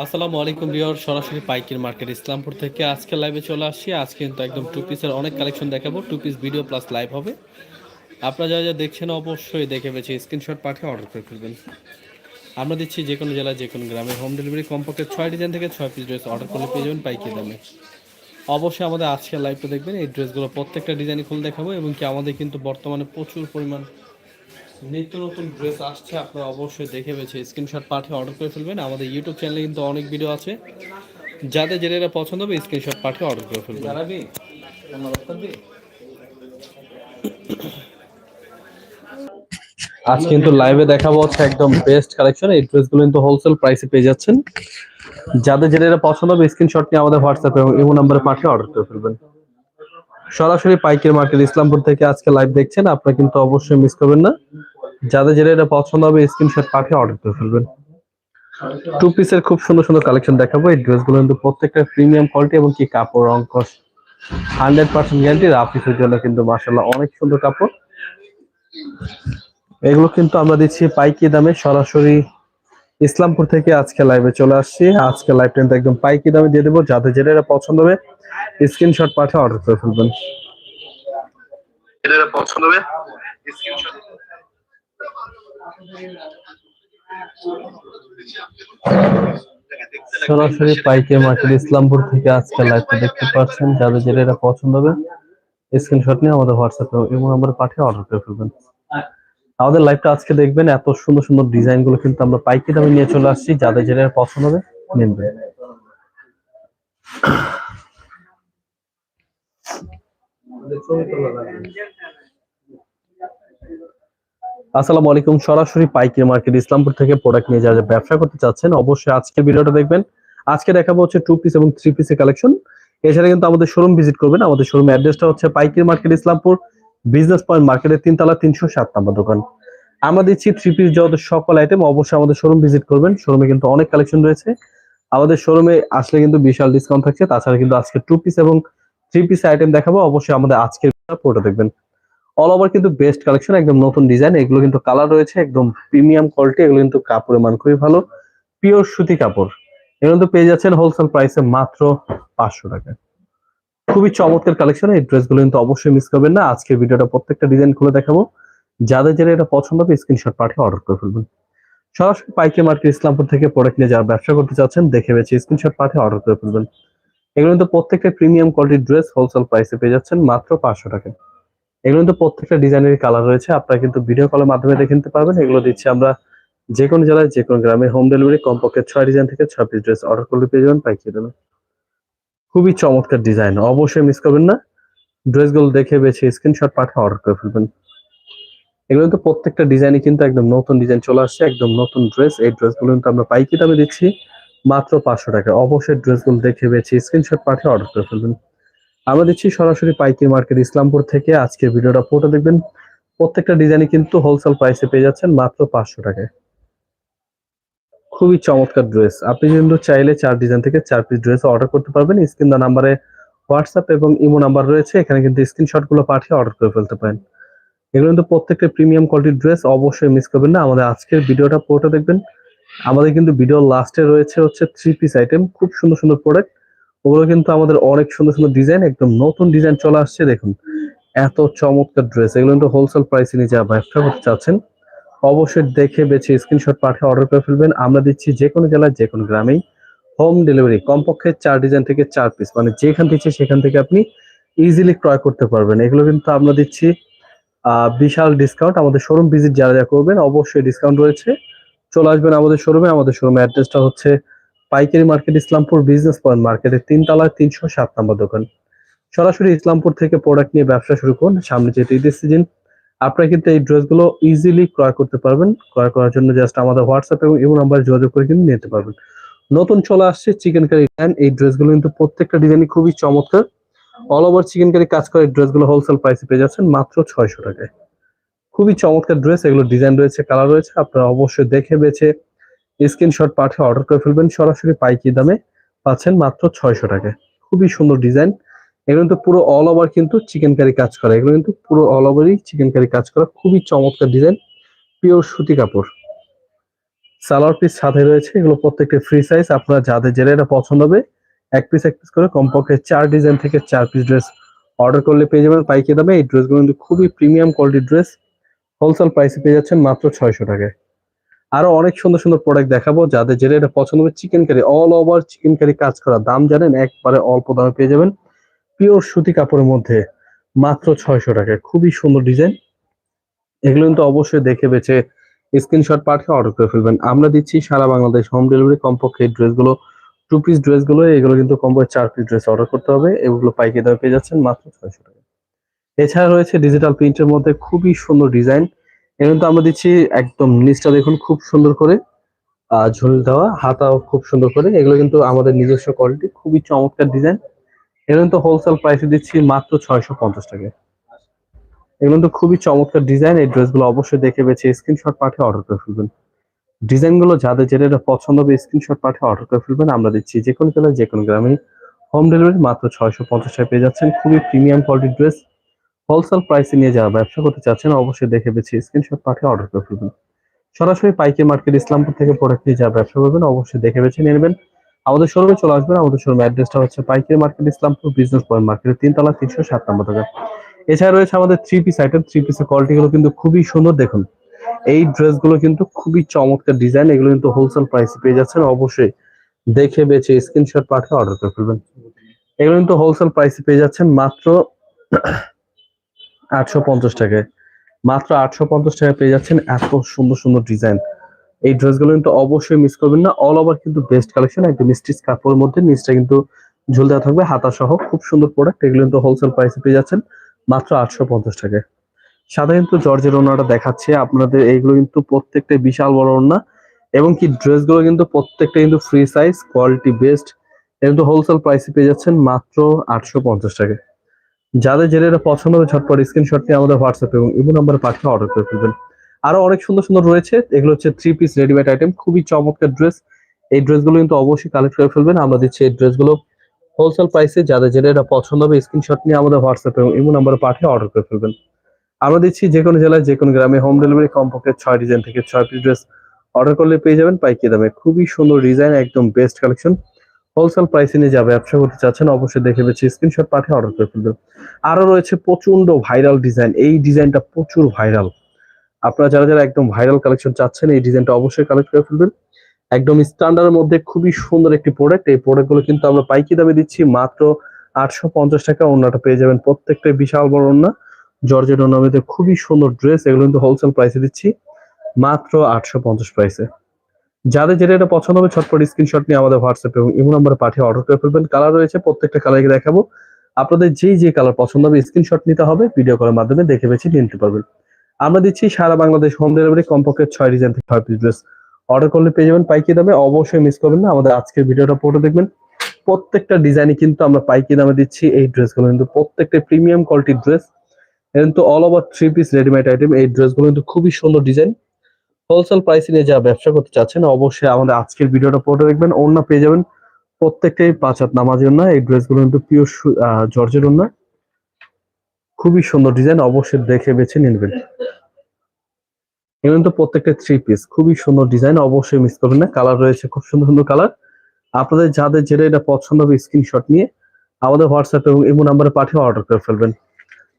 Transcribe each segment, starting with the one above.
আসসালামু আলাইকুম রিয়র সরাসরি পাইকির মার্কেট ইসলামপুর থেকে আজকে লাইভে চলে আসছি। আজকে কিন্তু একদম টু পিসের অনেক কালেকশন দেখাবো two piece video plus live হবে। আপনারা যা যা দেখছেন অবশ্যই দেখে বেছে স্ক্রিনশট পাঠিয়ে অর্ডার করে ফেলবেন। আমরা দিচ্ছি যে কোনো জেলায় যে কোনো গ্রামে হোম ডেলিভারি কমপক্ষে ছয় ডিজাইন থেকে ছয় পিস ড্রেস অর্ডার করলে পেয়ে যাবেন পাইকি দামে। অবশ্যই আমাদের আজকের লাইভটা দেখবেন, এই ড্রেসগুলো প্রত্যেকটা ডিজাইন খুলে দেখাবো এবং কি আমাদের কিন্তু বর্তমানে প্রচুর পরিমাণ নিত্য নতুন ড্রেস আসছে আপনারা অবশ্যই দেখে বেছে স্ক্রিনশট পাঠিয়ে অর্ডার করে ফেলবেন। আমাদের ইউটিউব চ্যানেলে কিন্তু অনেক ভিডিও আছে। যাদের যেটা পছন্দ হবে স্ক্রিনশট পাঠিয়ে অর্ডার করে ফেলবেন। জানাবি আজ কিন্তু লাইভে দেখাবো হচ্ছে একদম বেস্ট কালেকশন এই ড্রেসগুলো কিন্তু হোলসেল প্রাইসে পেয়ে যাচ্ছেন। যাদের যেটা পছন্দ হবে স্ক্রিনশট নিয়ে আমাদের হোয়াটসঅ্যাপে এবং ইমো নাম্বারে পাঠিয়ে অর্ডার করে ফেলবেন। সরাসরি পাইকের মার্কেট ইসলামপুর থেকে আজকে লাইভ দেখছেন। আপনারা কিন্তু অবশ্যই মিস করবেন না। যাদের যেটা এটা পছন্দ হবে স্ক্রিনশট পাঠিয়ে অর্ডার করে ফেলবেন। টু পিসের খুব সুন্দর সুন্দর কালেকশন দেখাবো। এই ড্রেসগুলো কিন্তু প্রত্যেকটা প্রিমিয়াম কোয়ালিটি এবং কি কাপড়, রং অঙ্ক হান্ড্রেড পার্সেন্ট গ্যারান্টি রাফিসের জন্য কিন্তু মাসাল্লাহ অনেক সুন্দর কাপড়। এগুলো কিন্তু আমরা দিচ্ছি পাইকি দামে। সরাসরি ইসলামপুর থেকে আজকে লাইভে চলে আসছি। আজকে লাইভ কিন্তু একদম পাইকি দামে দিয়ে দেবো। যাদের যেটা পছন্দ হবে স্ক্রিনশট পাঠিয়ে অর্ডার করে ফেলবেন। পছন্দ হবে স্ক্রিনশট সরাসরি পাইকে মার্কেট ইসলামপুর থেকে আজকে লাইভটা দেখতে পাচ্ছেন। যাদের যেটা এটা পছন্দ হবে স্ক্রিনশট নিয়ে আমাদের হোয়াটসঅ্যাপে এবং নাম্বারে পাঠিয়ে অর্ডার করে ফেলবেন। আমাদের লাইভটা আজকে দেখবেন, এত সুন্দর সুন্দর ডিজাইনগুলো কিন্তু আমরা পাইকি দামে নিয়ে চলে আসছি। যাদের যেটা পছন্দ হবে নেবেন আসসালামু আলাইকুম। সরাসরি পাইকারি মার্কেট ইসলামপুর থেকে প্রোডাক্ট নিয়ে যারা ব্যবসা করতে চাচ্ছেন, অবশ্যই আজকের ভিডিওটা দেখবেন। আজকে দেখাবো হচ্ছে টু পিস এবং থ্রি পিসের কালেকশন এছাড়া কিন্তু আমাদের শোরুম ভিজিট করবেন। আমাদের শোরুম অ্যাড্রেসটা হচ্ছে পাইকারি মার্কেট ইসলামপুর বিজনেস পয়েন্ট মার্কেটের তিনতলা তিনশো সাত নম্বর দোকান। আমরা দিচ্ছি থ্রি পিস যত সকল আইটেম অবশ্যই আমাদের শোরুম ভিজিট করবেন। শোরুমে কিন্তু অনেক কালেকশন রয়েছে। আমাদের শোরুমে আসলে কিন্তু বিশাল ডিসকাউন্ট থাকছে। তাছাড়া কিন্তু আজকে টু পিস এবং থ্রি পিস আইটেম দেখাবো। অবশ্যই আমাদের আজকের পুরোটা দেখবেন। অল ওভার কিন্তু বেস্ট কালেকশন একদম নতুন ডিজাইন এগুলো কিন্তু কালার রয়েছে, একদম প্রিমিয়াম কোয়ালিটি এগুলো কিন্তু কাপড়ের মান খুবই ভালো। পিওর সুতি কাপড়। এগুলো কিন্তু পেয়ে যাচ্ছেন হোলসেল প্রাইসে মাত্র পাঁচশো টাকা। খুবই চমৎকার কালেকশন এই ড্রেসগুলো কিন্তু অবশ্যই মিস করবেন না। আজকের ভিডিওটা প্রত্যেকটা ডিজাইন খুলে দেখাবো। যাদের যারা এটা পছন্দ হবে স্ক্রিনশট পাঠিয়ে অর্ডার করে ফেলবেন। সরাসরি পাইকে মার্কেট ইসলামপুর থেকে প্রোডাক্ট নিয়ে যারা ব্যবসা করতে চাচ্ছেন, দেখে বেছে স্ক্রিনশট পাঠিয়ে অর্ডার করে ফেলবেন। এগুলো কিন্তু প্রত্যেকটা প্রিমিয়াম কোয়ালিটির ড্রেস হোলসেল প্রাইসে পেয়ে যাচ্ছেন মাত্র পাঁচশো টাকা। এগুলো কিন্তু প্রত্যেকটা ডিজাইনের কালার রয়েছে। আপনারা কিন্তু ভিডিও কলের মাধ্যমে দেখে নিতে পারবেন। এগুলো দিচ্ছি আমরা যে কোনো জেলায় যে কোনো গ্রামে হোম ডেলিভারি কমপক্ষে ছয় ডিজাইন থেকে ছয় পিস ড্রেস অর্ডার করলে পেয়ে যাবেন পাইকিয়ে দেবেন। খুবই চমৎকার ডিজাইন অবশ্যই মিস করবেন না। ড্রেসগুলো দেখে বেছে স্ক্রিনশট পাঠিয়ে অর্ডার করে ফেলবেন। এগুলো কিন্তু প্রত্যেকটা ডিজাইনই কিন্তু একদম নতুন ডিজাইন চলে আসছে। একদম নতুন ড্রেস এই ড্রেসগুলো কিন্তু আমরা পাইকি দামে দিচ্ছি মাত্র পাঁচশো টাকা অবশ্যই ড্রেসগুলো দেখে বেছে স্ক্রিনশট পাঠিয়ে অর্ডার করে ফেলবেন। আমরা দিচ্ছি সরাসরি পাইকারি মার্কেট ইসলামপুর থেকে। আজকের ভিডিওটা পুরোটা দেখবেন। প্রত্যেকটা ডিজাইনই কিন্তু হোলসেল প্রাইসে পেয়ে যাচ্ছেন মাত্র পাঁচশো টাকায়। খুবই চমৎকার ড্রেস আপনি কিন্তু চাইলে চার ডিজাইন থেকে চার পিস ড্রেস অর্ডার করতে পারবেন। স্ক্রিন দা নাম্বারে হোয়াটসঅ্যাপ এবং ইমো নাম্বার রয়েছে। এখানে কিন্তু স্ক্রিনশটগুলো পাঠিয়ে অর্ডার করে ফেলতে পারেন। এগুলো কিন্তু প্রত্যেকটা প্রিমিয়াম কোয়ালিটির ড্রেস অবশ্যই মিস করবেন না। আমাদের আজকের ভিডিওটা পুরোটা দেখবেন। আমাদের কিন্তু ভিডিও লাস্টে রয়েছে হচ্ছে থ্রি পিস আইটেম খুব সুন্দর সুন্দর প্রোডাক্ট ওগুলো কিন্তু আমাদের অনেক সুন্দর সুন্দর ডিজাইন একদম নতুন ডিজাইন চলে আসছে, দেখুন। এত চমৎকার ড্রেস এগুলো কিন্তু হোলসেল প্রাইসে নিয়ে যারা ব্যবসা করতে চাচ্ছেন, অবশ্যই দেখে বেছে স্ক্রিনশট পাঠিয়ে অর্ডার করে ফেলবেন। আমরা দিচ্ছি যে কোনো জেলায়, যে কোনো গ্রামেই হোম ডেলিভারি কমপক্ষে চার ডিজাইন থেকে চার পিস মানে যেখান থেকে সেখান থেকে আপনি ইজিলি ক্রয় করতে পারবেন। এগুলো কিন্তু আমরা দিচ্ছি বিশাল ডিসকাউন্ট আমাদের শোরুম ভিজিট যারা যা করবেন, অবশ্যই ডিসকাউন্ট রয়েছে। চলে আসবেন আমাদের শোরুমে আমাদের শোরুমে অ্যাড্রেসটা হচ্ছে পাইকারি মার্কেট ইসলামপুর বিজনেস পয়েন্ট মার্কেটের তিনতলায় তিনশো সাত নম্বর দোকান। সরাসরি ইসলামপুর থেকে প্রোডাক্ট নিয়ে ব্যবসা শুরু করুন, সামনে যেহেতু ঈদের সিজন আপনারা কিন্তু এই ড্রেসগুলো ইজিলি ক্রয় করতে পারবেন। ক্রয় করার জন্য জাস্ট আমাদের হোয়াটসঅ্যাপ এবং ইমো নাম্বারে যোগাযোগ করে কিন্তু নিতে পারবেন। নতুন চলে আসছে চিকেন কারি ডিজাইন এই ড্রেসগুলো কিন্তু প্রত্যেকটা ডিজাইনই খুবই চমৎকার। অল ওভার চিকেন কারি কাজ করে ড্রেসগুলো হোলসেল প্রাইসে পেয়ে যাচ্ছেন মাত্র ছয়শো টাকায়। খুবই চমৎকার ড্রেস এগুলো ডিজাইন রয়েছে কালার রয়েছে, আপনারা অবশ্যই দেখে বেছে স্ক্রিনশট পাঠিয়ে অর্ডার করে ফেলবেন। সরাসরি পাইকি দামে পাচ্ছেন মাত্র ছয়শো টাকা। খুবই সুন্দর ডিজাইন এগুলো কিন্তু পুরো অল ওভার কিন্তু চিকেন কারি কাজ করা। এগুলো কিন্তু পুরো অল ওভারই চিকেন কারি কাজ করা। খুবই চমৎকার ডিজাইন পিওর সুতি কাপড়। সালোয়ার পিস সাথে রয়েছে। এগুলো প্রত্যেকটা ফ্রি সাইজ আপনারা যাদের যেটা এটা পছন্দ হবে, এক পিস এক পিস করে কমপক্ষে চার ডিজাইন থেকে চার পিস ড্রেস অর্ডার করলে পেয়ে যাবেন পাইকারি দামে। এই ড্রেসগুলো কিন্তু খুবই প্রিমিয়াম কোয়ালিটির ড্রেস হোলসেল প্রাইসে পেয়ে যাচ্ছেন মাত্র ছয়শো টাকায়। আরও অনেক সুন্দর সুন্দর প্রোডাক্ট দেখাবো। যাদের যেটা এটা পছন্দ হবে chikankari all over chikankari কাজ করা দাম জানেন, একবারে অল্প দামে পেয়ে যাবেন। পিওর সুতি কাপড়ের মধ্যে মাত্র ছয়শো টাকা খুবই সুন্দর ডিজাইন এগুলো কিন্তু অবশ্যই দেখে বেছে স্ক্রিনশট পাঠিয়ে অর্ডার করে ফেলবেন। আমরা দিচ্ছি সারা বাংলাদেশ হোম ডেলিভারি কমপক্ষে ড্রেসগুলো টু পিস ড্রেসগুলো এগুলো কিন্তু কমপক্ষে চার পিস ড্রেস অর্ডার করতে হবে। এগুলো পাইকারি দামে পেয়ে যাচ্ছেন মাত্র ছয়শো টাকা এছাড়া রয়েছে ডিজিটাল প্রিন্টের মধ্যে খুবই সুন্দর ডিজাইন এগুলো তো আমরা দিচ্ছি একদম নিচটা দেখুন খুব সুন্দর করে ঝুল দেওয়া, হাতাও খুব সুন্দর করে। এগুলো কিন্তু আমাদের নিজস্ব কোয়ালিটি খুবই চমৎকার ডিজাইন এগুলো তো হোলসেল প্রাইসে দিচ্ছি মাত্র ছয়শো পঞ্চাশ টাকায় এগুলো তো খুবই চমৎকার ডিজাইন এই ড্রেসগুলো অবশ্যই দেখে বেছে স্ক্রিনশট পাঠিয়ে অর্ডার করে ফেলবেন। ডিজাইনগুলো যাদের যেটা পছন্দ হবে স্ক্রিনশট পাঠিয়ে অর্ডার করে ফেলবেন। আমরা দিচ্ছি যে কোনো জেলায় যে কোনো গ্রামে। হোম ডেলিভারি মাত্র ছয়শো পঞ্চাশ টাকা পেয়ে যাচ্ছেন। খুবই প্রিমিয়াম কোয়ালিটির ড্রেস হোলসেল প্রাইসে নিয়ে যারা ব্যবসা করতে চাচ্ছেন, অবশ্যই দেখে বেছে স্ক্রিনশট পাঠিয়ে অর্ডার করে ফেলবেন। সরাসরি পাইকারি মার্কেট ইসলামপুর থেকে প্রোডাক্ট নিয়ে যারা ব্যবসা করবেন, অবশ্যই দেখে বেছে নিয়ে নেবেন। আমাদের শোরুমে চলে আসবেন। আমাদের শোরুমের অ্যাড্রেসটা হচ্ছে পাইকারি মার্কেট ইসলামপুর, বিজনেস পয়েন্ট মার্কেটের তিনতলা, তিনশো সাত নম্বর দোকান। এছাড়া রয়েছে আমাদের থ্রি পিস আইটেম থ্রি পিসের কোয়ালিটি গুলো কিন্তু খুবই সুন্দর, দেখুন। এই ড্রেসগুলো কিন্তু খুবই চমৎকার ডিজাইন এগুলো কিন্তু হোলসেল প্রাইসে পেয়ে যাচ্ছেন। অবশ্যই দেখে বেছে স্ক্রিনশট পাঠিয়ে অর্ডার করে ফেলবেন। এগুলো কিন্তু হোলসেল প্রাইসে পেয়ে যাচ্ছেন মাত্র আটশো পঞ্চাশ টাকায়। মাত্র আটশো পঞ্চাশ টাকায় পেয়ে যাচ্ছেন এত সুন্দর সুন্দর ডিজাইন এই ড্রেসগুলো কিন্তু অবশ্যই মিস করবেন না। অল ওভার কিন্তু বেস্ট কালেকশন একদম স্টিচ কাপড়ের মধ্যে নিচটা কিন্তু ঝুল দেওয়া থাকবে হাতা সহ খুব সুন্দর প্রোডাক্ট এগুলো কিন্তু হোলসেল প্রাইসে পেয়ে যাচ্ছেন মাত্র আটশো পঞ্চাশ টাকায়। সাথে কিন্তু জর্জের ওনাটা দেখাচ্ছে, আপনাদের এইগুলো কিন্তু প্রত্যেকটা বিশাল বড় ওনা এবং কি ড্রেসগুলো কিন্তু প্রত্যেকটা কিন্তু ফ্রি সাইজ কোয়ালিটি বেস্ট কিন্তু হোলসেল প্রাইসে পেয়ে যাচ্ছেন মাত্র আটশো পঞ্চাশ টাকায়। যাদের যেটা পছন্দ হবে ঝটপট স্ক্রিনশট নিয়ে আমাদের হোয়াটসঅ্যাপ এবং ইমো নাম্বারে পাঠিয়ে অর্ডার করে ফেলবেন। আরও অনেক সুন্দর সুন্দর রয়েছে। এগুলো হচ্ছে থ্রি পিস রেডিমেড আইটেম খুবই চমৎকার ড্রেস এই ড্রেসগুলো কিন্তু অবশ্যই কালেক্ট করে ফেলবেন। আমরা দিচ্ছি এই ড্রেসগুলো হোলসেল প্রাইসে যাদের যেটা এটা পছন্দ হবে স্ক্রিনশট নিয়ে আমাদের হোয়াটসঅ্যাপ এবং ইমো নাম্বারে পাঠিয়ে অর্ডার করে ফেলবেন। আমরা দিচ্ছি যে কোনো জেলায়, যে কোনো গ্রামে হোম ডেলিভারি কমপক্ষে ছয় ডিজাইন থেকে ছয় পিস ড্রেস অর্ডার করলে পেয়ে যাবেন। পাইকি দামে খুবই সুন্দর ডিজাইন একদম বেস্ট কালেকশন হোলসেল প্রাইসে নিয়ে যাবে, ব্যবসা করতে চাচ্ছেন, অবশ্যই দেখে বেছে স্ক্রিনশট পাঠিয়ে অর্ডার করে ফেলবেন। আরও রয়েছে প্রচণ্ড ভাইরাল ডিজাইন এই ডিজাইনটা প্রচুর ভাইরাল আপনারা যারা যারা একদম ভাইরাল কালেকশন চাচ্ছেন, এই ডিজাইনটা অবশ্যই কালেক্ট করে ফেলবেন। একদম স্ট্যান্ডার্ডের মধ্যে খুবই সুন্দর একটি প্রোডাক্ট এই প্রোডাক্টগুলো কিন্তু আমরা পাইকি দামে দিচ্ছি, মাত্র আটশো পঞ্চাশ টাকা। ওনাটা পেয়ে যাবেন প্রত্যেকটা বিশাল বড় ওনা জর্জেট ওনামিতে খুবই সুন্দর ড্রেস এগুলো কিন্তু হোলসেল প্রাইসে দিচ্ছি, মাত্র আটশো পঞ্চাশ প্রাইসে যাদের যেটা এটা পছন্দ হবে, ছটপট স্ক্রিনশট নিয়ে আমাদের হোয়াটসঅ্যাপ এবং ইমো নাম্বারে পাঠিয়ে অর্ডার করে ফেলবেন। কালার রয়েছে, প্রত্যেকটা কালারকে দেখাবো। আপনাদের যেই যে কালার পছন্দ হবে স্ক্রিনশট নিতে হবে ভিডিও কলের মাধ্যমে দেখে বেছে নিতে পারবেন। আমরা দিচ্ছি সারা বাংলাদেশ হোম ডেলিভারি কমপক্ষে ছয় ডিজাইন থেকে ছয় পিস ড্রেস অর্ডার করলে পেয়ে যাবেন পাইকি দামে, অবশ্যই মিস করবেন না। আমাদের আজকের ভিডিওটা পড়ে দেখবেন। প্রত্যেকটা ডিজাইনই কিন্তু আমরা পাইকি দামে দিচ্ছি এই ড্রেসগুলো কিন্তু প্রত্যেকটা প্রিমিয়াম কোয়ালিটির ড্রেস কিন্তু all over three piece readymade item এই ড্রেসগুলো কিন্তু খুবই সুন্দর ডিজাইন হোলসেল প্রাইসে নিয়ে যা ব্যবসা করতে চাচ্ছেন, অবশ্যই আমাদের আজকের ভিডিওটা পড়ে দেখবেন, অন্য পেয়ে যাবেন প্রত্যেকটাই পাঁচ হাত নামাজের না এই ড্রেসগুলো কিন্তু পিওর জর্জের না খুবই সুন্দর ডিজাইন অবশ্যই দেখে বেছে নিনবেন এগুলো কিন্তু প্রত্যেকটা থ্রি পিস খুবই সুন্দর ডিজাইন অবশ্যই মিস করবেন না। কালার রয়েছে খুব সুন্দর সুন্দর কালার আপনাদের যাদের যেটা এটা পছন্দ হবে স্ক্রিনশট নিয়ে আমাদের হোয়াটসঅ্যাপ এবং ইমো নাম্বারে পাঠিয়ে অর্ডার করে ফেলবেন।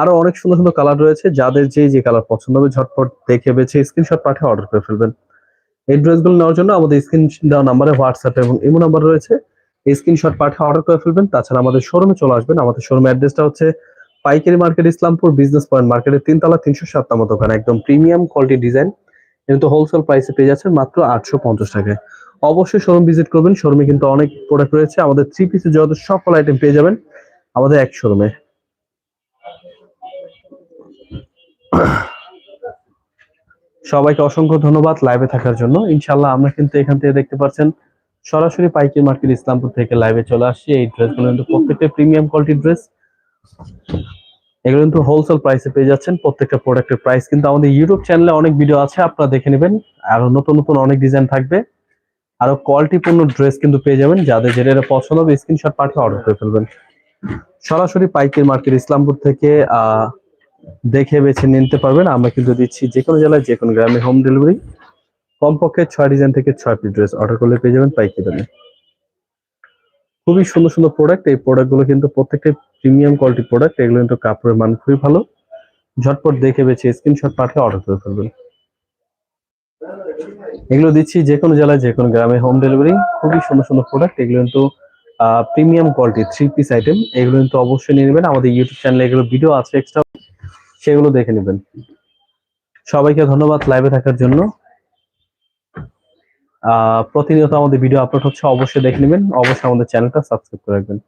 আরও অনেক সুন্দর সুন্দর কালার রয়েছে। যাদের যে যে কালার পছন্দ হবে, ঝটপট দেখে বেছে স্ক্রিনশট পাঠিয়ে অর্ডার করে ফেলবেন। এই ড্রেসগুলো নেওয়ার জন্য আমাদের স্ক্রিন দেওয়া নাম্বারে হোয়াটসঅ্যাপ এবং ইমো নাম্বার রয়েছে। স্ক্রিনশট পাঠিয়ে অর্ডার করে ফেলবেন। তাছাড়া আমাদের শোরুমে চলে আসবেন। আমাদের শোরুমের অ্যাড্রেসটা হচ্ছে পাইকারি মার্কেট ইসলামপুর বিজনেস পয়েন্ট মার্কেটের তিনতলা তিনশো সাত নম্বর দোকান একদম প্রিমিয়াম কোয়ালিটি ডিজাইন কিন্তু হোলসেল প্রাইসে পেয়ে যাচ্ছেন মাত্র আটশো পঞ্চাশ টাকায়। অবশ্যই শোরুম ভিজিট করবেন। শোরুমে কিন্তু অনেক প্রোডাক্ট রয়েছে। আমাদের থ্রি পিসের যত সকল আইটেম পেয়ে যাবেন। আমাদের এক শোরুমে সবাইকে অসংখ্য ধন্যবাদ লাইভে থাকার জন্য। ইনশাল্লাহ আমরা কিন্তু এখান থেকে দেখতে পাচ্ছেন, সরাসরি পাইকারি মার্কেট ইসলামপুর থেকে লাইভে চলে আসছি। এই ড্রেসগুলো কিন্তু প্রত্যেকটা প্রিমিয়াম কোয়ালিটির ড্রেস এগুলো কিন্তু হোলসেল প্রাইসে পেয়ে যাচ্ছেন। প্রত্যেকটা প্রোডাক্টের প্রাইস কিন্তু আমাদের ইউটিউব চ্যানেলে অনেক ভিডিও আছে, আপনারা দেখে নেবেন। আরও নতুন নতুন অনেক ডিজাইন থাকবে। আরও কোয়ালিটিপূর্ণ ড্রেস কিন্তু পেয়ে যাবেন। যাদের যেটা পছন্দ হবে স্ক্রিনশট পাঠিয়ে অর্ডার করে ফেলবেন। সরাসরি পাইকারি মার্কেট ইসলামপুর থেকে, আহ দেখে বেছে নিতে পারবেন। আমরা কিন্তু দিচ্ছি যে কোনো জেলায় যে কোনো গ্রামে হোম ডেলিভারি কমপক্ষে ছয় ডিজাইন থেকে ছয় পিস ড্রেস অর্ডার করলে পেয়ে যাবেন পাইকারি দামে। খুবই সুন্দর সুন্দর প্রোডাক্ট এই প্রোডাক্টগুলো কিন্তু প্রত্যেকটা প্রিমিয়াম কোয়ালিটির প্রোডাক্ট এগুলো কিন্তু কাপড়ের মান খুবই ভালো। ঝটপট দেখে বেছে স্ক্রিনশট পাঠিয়ে অর্ডার করে ফেলবেন। এগুলো দিচ্ছি যে কোনো জেলায় যে কোনো গ্রামে হোম ডেলিভারি খুবই সুন্দর সুন্দর প্রোডাক্ট এগুলো কিন্তু premium quality three piece item এগুলো কিন্তু অবশ্যই নিয়ে নেবেন। আমাদের ইউটিউব চ্যানেলে এগুলো ভিডিও আছে এক্সট্রা সেগুলো দেখে নেবেন। সবাইকে ধন্যবাদ লাইভে থাকার জন্য। প্রতিনিয়ত আমাদের ভিডিও আপলোড হচ্ছে, অবশ্যই দেখে নেবেন। অবশ্যই আমাদের চ্যানেলটা সাবস্ক্রাইব করে রাখবেন।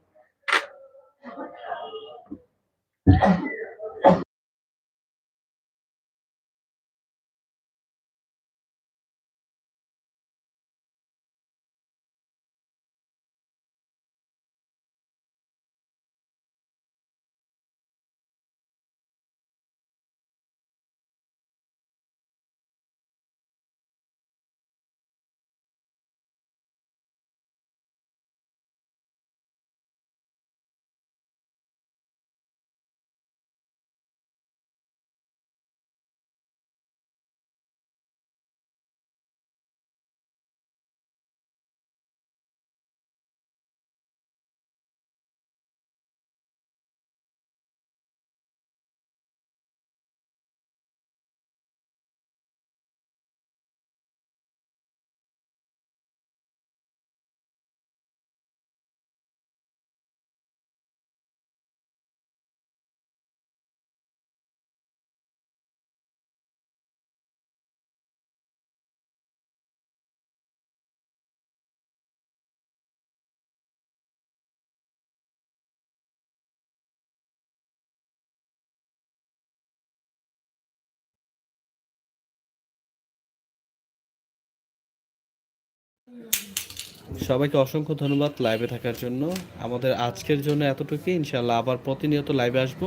সবাইকে অসংখ্য ধন্যবাদ লাইভে থাকার জন্য। আমাদের আজকের জন্য এতটুকুই। ইনশাল্লাহ আবার প্রতিনিয়ত লাইভে আসব।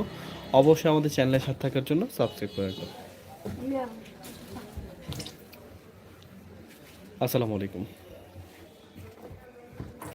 অবশ্যই আমাদের চ্যানেলে সাথে থাকার জন্য সাবস্ক্রাইব করে রাখবেন। আসসালামু আলাইকুম।